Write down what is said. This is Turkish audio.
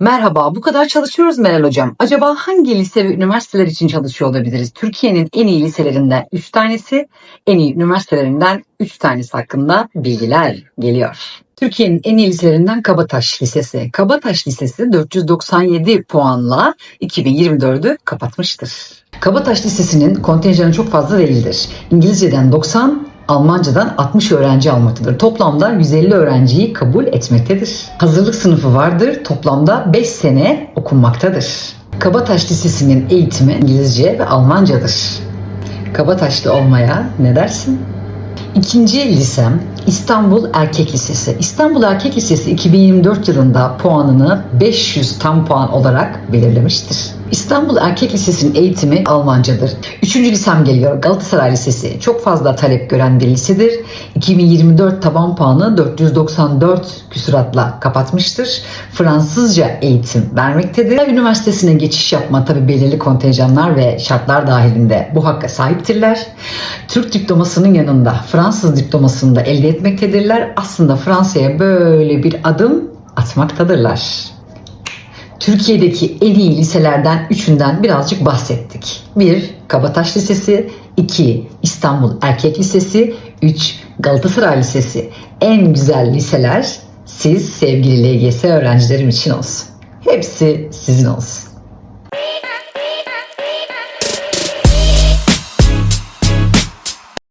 Merhaba, bu kadar çalışıyoruz Meral Hocam. Acaba hangi lise ve üniversiteler için çalışıyor olabiliriz? Türkiye'nin en iyi liselerinden 3 tanesi, en iyi üniversitelerinden 3 tanesi hakkında bilgiler geliyor. Türkiye'nin en iyi liselerinden Kabataş Lisesi. Kabataş Lisesi 497 puanla 2024'ü kapatmıştır. Kabataş Lisesi'nin kontenjanı çok fazla değildir. İngilizceden 90, Almancadan 60 öğrenci almaktadır. Toplamda 150 öğrenciyi kabul etmektedir. Hazırlık sınıfı vardır. Toplamda 5 sene okunmaktadır. Kabataş Lisesi'nin eğitimi İngilizce ve Almancadır. Kabataşlı olmaya ne dersin? İkinci lisem İstanbul Erkek Lisesi. İstanbul Erkek Lisesi 2024 yılında puanını 500 tam puan olarak belirlemiştir. İstanbul Erkek Lisesi'nin eğitimi Almancadır. Üçüncü lisem geliyor Galatasaray Lisesi. Çok fazla talep gören bir lisedir. 2024 taban puanı 494 küsuratla kapatmıştır. Fransızca eğitim vermektedir. Üniversitesine geçiş yapma tabi belirli kontenjanlar ve şartlar dahilinde bu hakka sahiptirler. Türk diplomasının yanında Fransız diplomasını da elde etmektedirler. Aslında Fransa'ya böyle bir adım atmaktadırlar. Türkiye'deki en iyi liselerden üçünden birazcık bahsettik. 1. Kabataş Lisesi 2. İstanbul Erkek Lisesi 3. Galatasaray Lisesi. En güzel liseler siz sevgili LGS öğrencilerim için olsun. Hepsi sizin olsun.